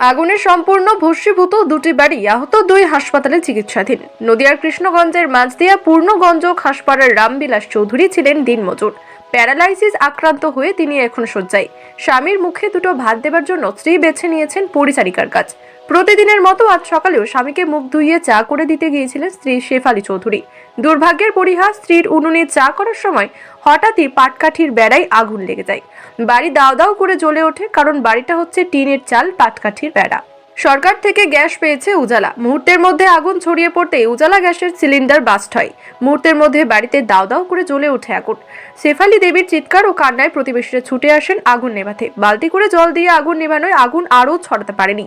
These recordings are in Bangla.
আগুনে সম্পূর্ণ ভস্মীভূত দুটি বাড়ি আহত দুই হাসপাতালে চিকিৎসাধীন। নদিয়ার কৃষ্ণগঞ্জের মাঝদিয়া পূর্ণগঞ্জ খাসপাড়ার রামবিলাস চৌধুরী ছিলেন দিনমজুর। প্যারালাইসিস আক্রান্ত হয়ে তিনি এখন শয্যায়। স্বামীর মুখে দুটো ভাত দেবার জন্য স্ত্রী বেছে নিয়েছেন পরিচারিকার কাজ। প্রতিদিনের মতো আজ সকালেও স্বামীকে মুখ ধুইয়ে চা করে দিতে গিয়েছিলেন স্ত্রী শেফালি চৌধুরী। দুর্ভাগ্যের পরিহাস, স্ত্রীর উনুনে চা করার সময় হঠাৎই পাটকাঠির বেড়ায় আগুন লেগে যায়। বাড়ি দাও দাও করে জ্বলে ওঠে, কারণ বাড়িটা হচ্ছে টিনের চাল পাটকাঠির বেড়া। সরকার থেকে গ্যাস পেয়েছে উজালা। মুহূর্তের মধ্যে আগুন ছড়িয়ে পড়তে উজালা গ্যাসের সিলিন্ডার বাস্ট হয়। মুহূর্তের মধ্যে বাড়িতে দাও দাও করে জ্বলে ওঠে আগুন। শেফালি দেবীর চিৎকার ও কান্নায় প্রতিবেশীরা ছুটে আসেন আগুন নেভাতে। বালতি করে জল দিয়ে আগুন নেভানোয় আগুন আরও ছড়াতে পারেনি।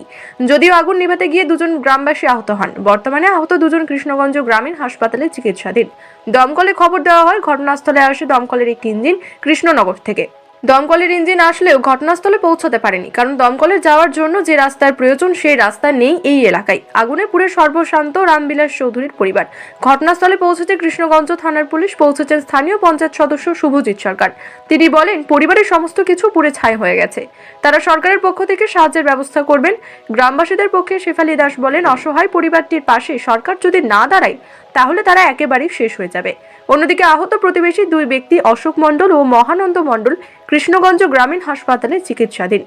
যদিও আগুন নেভাতে গিয়ে দুজন গ্রামবাসী আহত হন। বর্তমানে আহত দুজন কৃষ্ণগঞ্জ গ্রামীণ হাসপাতালে চিকিৎসাধীন। দমকলে খবর দেওয়া হয়, ঘটনাস্থলে আসে দমকলের একটি ইঞ্জিন কৃষ্ণনগর থেকে। দমকলের ইঞ্জিন আসলেও ঘটনাস্থলে পৌঁছতে পারেনি, কারণ দমকলের যাওয়ার জন্য যে রাস্তার প্রয়োজন, সেই রাস্তা নেই এই এলাকায়। আগুনে পুড়ে সর্বশান্ত রামবিলাস চৌধুরীর পরিবার। ঘটনাস্থলে পৌঁছেছে কৃষ্ণগঞ্জ থানার পুলিশ, পৌঁছেছেন স্থানীয় পঞ্চায়েত সদস্য শুভজিৎ সরকার। তিনি বলেন, পরিবারের সমস্ত কিছু পুড়ে ছাই হয়ে গেছে। তারা সরকারের পক্ষ থেকে সাহায্যের ব্যবস্থা করবেন। গ্রামবাসীদের পক্ষে শেফালি দাস বলেন, অসহায় পরিবারটির পাশে সরকার যদি না দাঁড়ায়, তাহলে তারা একেবারেই শেষ হয়ে যাবে। অন্যদিকে আহত প্রতিবেশী দুই ব্যক্তি অশোক মণ্ডল ও মহানন্দ মণ্ডল কৃষ্ণগঞ্জ গ্রামীণ হাসপাতালে চিকিৎসাধীন।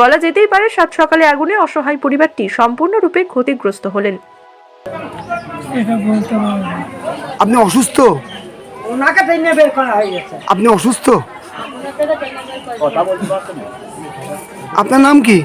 বলা যেতেই পারে সাত সকালে আগুনে অসহায় পরিবারটি সম্পূর্ণরূপে ক্ষতিগ্রস্ত হলেন। আপনি অসুস্থ? ওনাকে টেনে বের করা হয়ে গেছে। আপনি অসুস্থ? আপনার নাম কি।